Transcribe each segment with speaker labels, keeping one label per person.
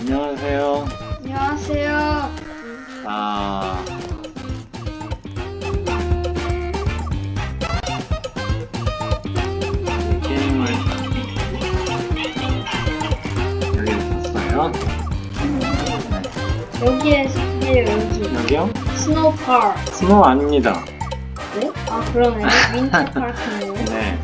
Speaker 1: 안녕하세요.
Speaker 2: 안녕하세요.
Speaker 1: 아. 이 게임을 여기에 샀어요.
Speaker 2: 여기에 여기
Speaker 1: 여기요?
Speaker 2: 스노우 파크.
Speaker 1: 스노우 아닙니다.
Speaker 2: 네? 아 그러네. 윈터 파크네요.
Speaker 1: 네.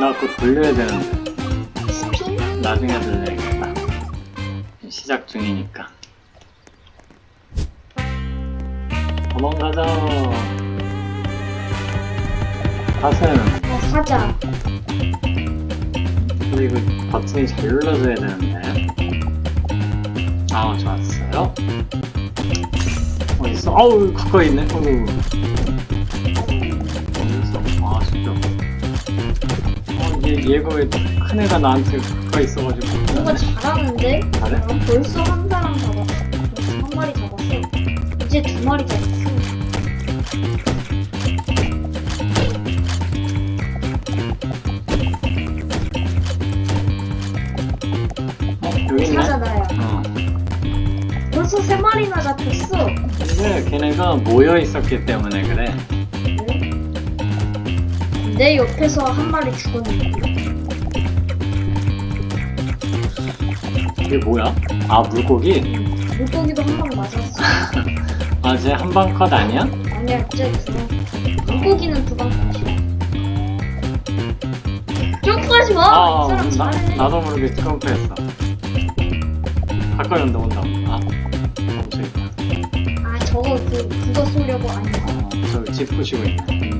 Speaker 1: 나 그거 돌려야 되는데.
Speaker 2: 스핀?
Speaker 1: 나중에 돌려야겠다. 시작 중이니까. 도망가자. 다스는
Speaker 2: 어 사자.
Speaker 1: 근데 이거 버튼이 잘 눌러줘야 되는데. 아, 좋았어요. 어딨어? 아우, 가까이 있네. 어우. 왜큰 애가 나한테 가까이 있어가지고.
Speaker 2: 뭔가 잘하는데?
Speaker 1: 잘해?
Speaker 2: 어, 벌써 한 사람 잡았어. 한 마리 잡았어. 이제 두 마리 잡았어.
Speaker 1: 어, 여기 있네?
Speaker 2: 사자다야.
Speaker 1: 어.
Speaker 2: 벌써 세 마리나 잡혔어.
Speaker 1: 근데 걔네가 모여 있었기 때문에 그래.
Speaker 2: 내 옆에서 한 마리 죽었는데.
Speaker 1: 이게 뭐야? 아, 물고기?
Speaker 2: 물고기도 한 방 맞았어.
Speaker 1: 아, 쟤 한 방 컷 아니야?
Speaker 2: 아니야, 진짜 두 방. 물고기는 두방 컷이야. 점프하지 마!
Speaker 1: 아,
Speaker 2: 이 사람
Speaker 1: 나,
Speaker 2: 잘해.
Speaker 1: 나도 모르게 점프했어. 가까이 온다, 온다. 아, 멈춰있다.
Speaker 2: 아, 저거 그, 그거 쏘려고 아니야.
Speaker 1: 어, 저집 부시고 있네.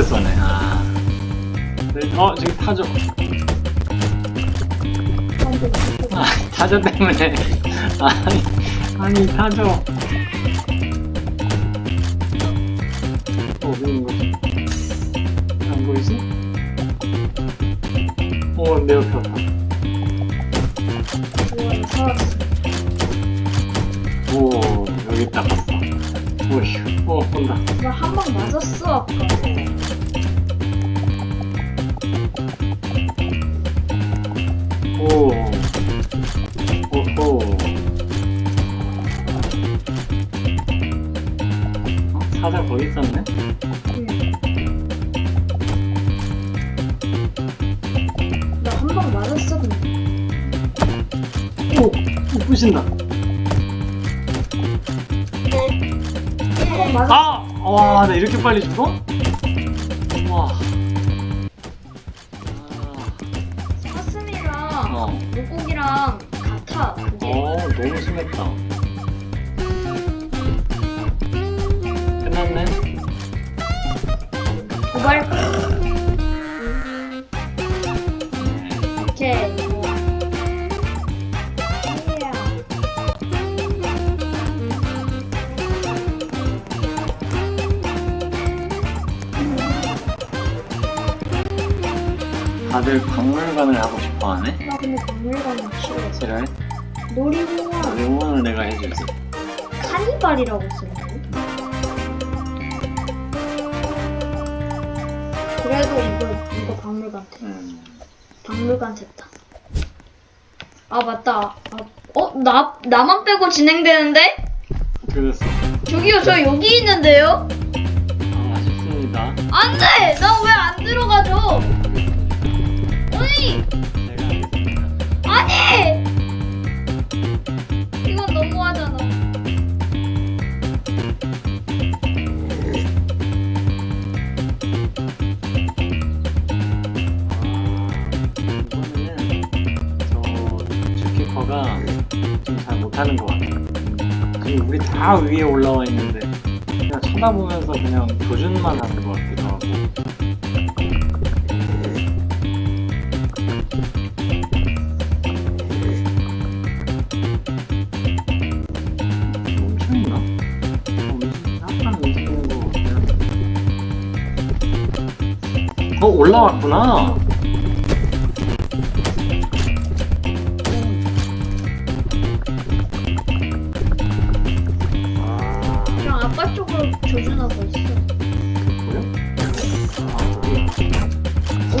Speaker 1: 쏘네. 아. 네, 어, 저기 타죠. 아, 타죠 때문에. 아니, 아니, 타죠. 어? 안 보이지? 어, 내 옆에 왔다. 오휴, 어, 온다.
Speaker 2: 나한 방 맞았어, 아까.
Speaker 1: 오, 오호. 어, 사자 거기 있었네?
Speaker 2: 응. 나한 방 맞았어, 근데.
Speaker 1: 오, 오 부신다.
Speaker 2: 한 방 맞았어.
Speaker 1: 아! 와, 나 이렇게 빨리 죽어? 와.
Speaker 2: 사슴이랑
Speaker 1: 아, 어.
Speaker 2: 물고기랑 같아, 그게.
Speaker 1: 어, 너무 심했다. 끝났네?
Speaker 2: 도발.
Speaker 1: 다들 박물관을 하고 싶어 하네?
Speaker 2: 나 근데 박물관은 싫어.
Speaker 1: 싫어해?
Speaker 2: 놀이공원
Speaker 1: 응원을 내가 해주지.
Speaker 2: 카니발이라고 쓰는데? 그래도 이거 이거 박물관 돼.
Speaker 1: 음.
Speaker 2: 박물관 됐다. 아 맞다. 아, 어? 나 나만 빼고 진행되는데?
Speaker 1: 그랬어.
Speaker 2: 저기요 저 여기 있는데요?
Speaker 1: 아, 아쉽습니다.
Speaker 2: 안돼! 나 왜 안 들어가죠? 아니! 아니! 이건 너무하잖아.
Speaker 1: 이번에는 저 스나이퍼가 좀 잘 못하는 것 같아. 그리고 우리 다 위에 올라와 있는데 그냥 쳐다보면서 그냥 조준만 하는 것 같기도 하고. 올라왔구나.
Speaker 2: 그냥 아빠 쪽으로 조준하고 있어.
Speaker 1: 아,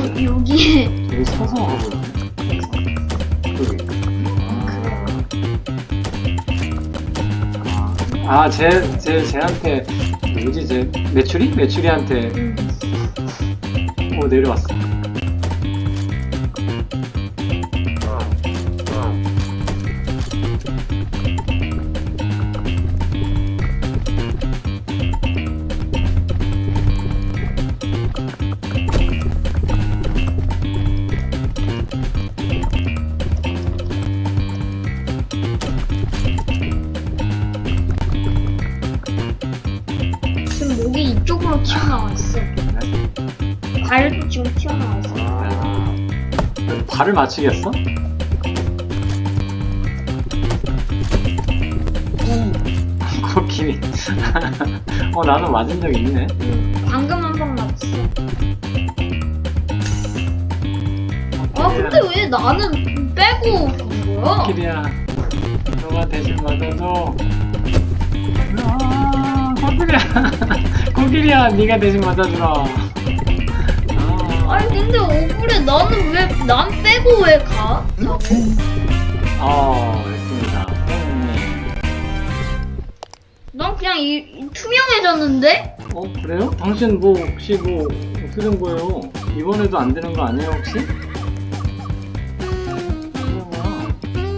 Speaker 1: 여기
Speaker 2: 어, 여기에.
Speaker 1: 여기 서서 하고 있네. 여기. 아, 제, 제, 쟤한테, 누구지, 제, 메추리? 메추리한테,
Speaker 2: 음.
Speaker 1: 오, 내려왔
Speaker 2: 지금 튀어나와 있어.
Speaker 1: 아, 발을 맞추겠어? 코끼리. 어, 나는 맞은 적 있네.
Speaker 2: 음, 방금 한 번 맞았어. 아 근데 왜 나는 빼고 간 거야?
Speaker 1: 코끼리야, 너가 대신 맞아줘. 아, 코끼리야, 코끼리야, 네가 대신 맞아주라. 아,
Speaker 2: 아니 근데 억울해 나는 왜 난 빼고 왜 가?
Speaker 1: 어, 됐습니다. 음.
Speaker 2: 난 그냥 이, 이 투명해졌는데?
Speaker 1: 어, 그래요? 당신 뭐 혹시 뭐 어떻게 된 거예요? 이번에도 안 되는 거 아니에요 혹시? 뭐야?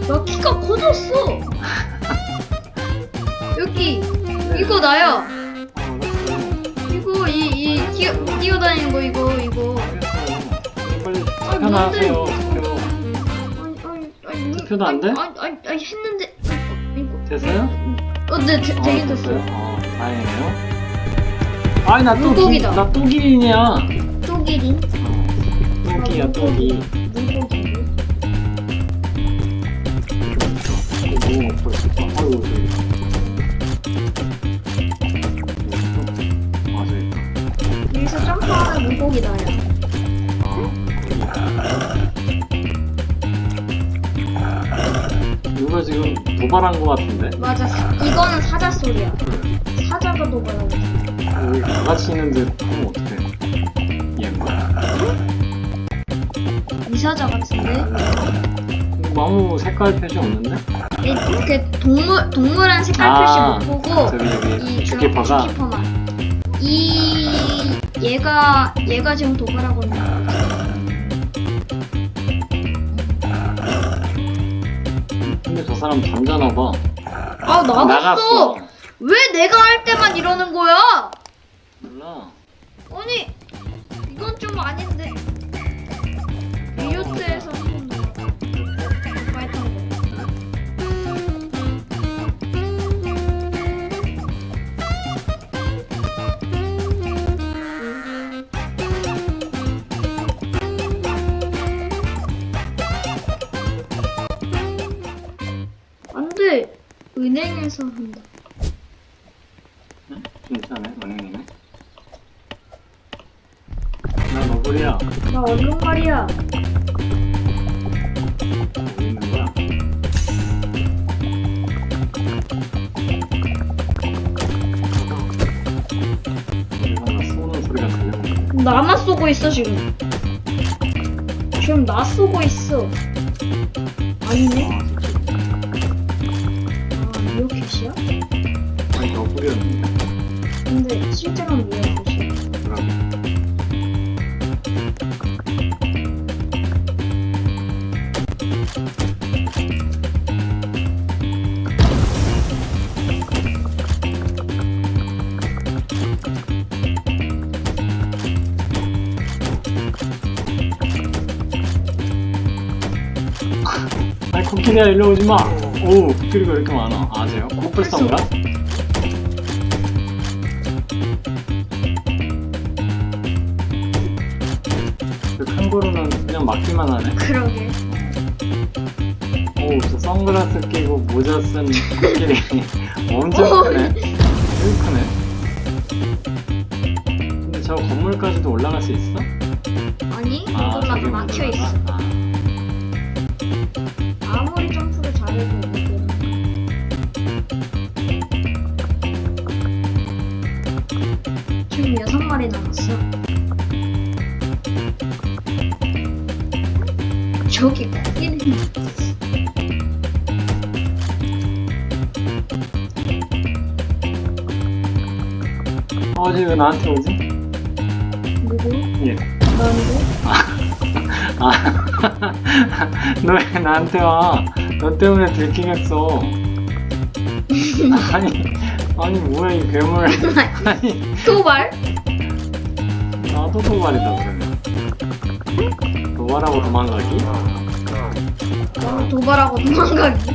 Speaker 2: 나 키가 커졌어. 여기 이거 나야.
Speaker 1: 아, 알았어요.
Speaker 2: 이거 이 이 뛰어 뛰어다니는 거 이거 이거. 아,
Speaker 1: 투표 나? 하세요. 투표.
Speaker 2: 아니 아니 아니.
Speaker 1: 투표도 안 돼?
Speaker 2: 아니 아니, 아니 했는데. 어, 이거.
Speaker 1: 됐어요?
Speaker 2: 어, 네 되, 되긴
Speaker 1: 아,
Speaker 2: 됐어요.
Speaker 1: 어, 다행이네요. 아니 나또
Speaker 2: 물고기다.
Speaker 1: 나 또 기린이야.
Speaker 2: 쪼기린.
Speaker 1: 어, 또기야 또기.
Speaker 2: 물고기.
Speaker 1: 아.
Speaker 2: 여기서 점프하는 물고기 나야.
Speaker 1: 누가 지금 도발한 것 같은데?
Speaker 2: 맞아. 사- 이거는 사자 소리야. 사자가 도발하고 있어.
Speaker 1: 여기 다 같이 있는데 하면 어떡해? 얘인가?
Speaker 2: 이사자 같은데?
Speaker 1: 뭐 아무 색깔 표시 없는데?
Speaker 2: 이렇게 동물 동물한 색깔
Speaker 1: 아,
Speaker 2: 표시 못 보고
Speaker 1: 저기 저기
Speaker 2: 이
Speaker 1: 주키퍼가
Speaker 2: 주키퍼만. 이 얘가 얘가 지금 도발하고 있는 거.
Speaker 1: 사람 잠자나 봐.
Speaker 2: 아 나갔어.
Speaker 1: 나갔어.
Speaker 2: 왜 내가 할 때만 이러는 거야?
Speaker 1: 몰라.
Speaker 2: 아니 이건 좀 아닌데. 리오트
Speaker 1: 응? 진짜네, 은행이네. 나 있는 거야? 어디서 나 쏘는 소리가 들려오는데.
Speaker 2: 나만 쏘고 있어 지금. 지금 나 쏘고 있어. 아니네.
Speaker 1: 아.
Speaker 2: 아 미오캣이야?
Speaker 1: 아니, 너구리였는데.
Speaker 2: 근데 실제로는.
Speaker 1: 그러게. 아니 코끼리 코끼리야 일로 오지 마. 오 코끼리가 이렇게 많아. 아 쟤요? 코뿔소인가? 그 캥거루는 그냥 맞기만 하네.
Speaker 2: 그러게.
Speaker 1: 오, 저 선글라스 끼고 모자 쓴 코끼리 엄청
Speaker 2: 오.
Speaker 1: 크네. 되게 크네. 근데 저 건물까지도 올라갈 수 있어?
Speaker 2: 아니,
Speaker 1: 아,
Speaker 2: 이것만
Speaker 1: 저기
Speaker 2: 막혀
Speaker 1: 못
Speaker 2: 있어.
Speaker 1: 올라가? 아,
Speaker 2: 아무리 점프를 잘해도. 지금 여섯 마리 남았어. 저기 코끼리.
Speaker 1: 어제 왜 나한테 오지?
Speaker 2: 누구?
Speaker 1: 예.
Speaker 2: 너누구?
Speaker 1: 아, 너 왜 나한테 와? 너 때문에 들키겠어. 아니, 아니 뭐야 이 괴물? 아니,
Speaker 2: 도발?
Speaker 1: 나도 도발이다 그러면. 도발하고 도망가기?
Speaker 2: 어, 도발하고 도망가기?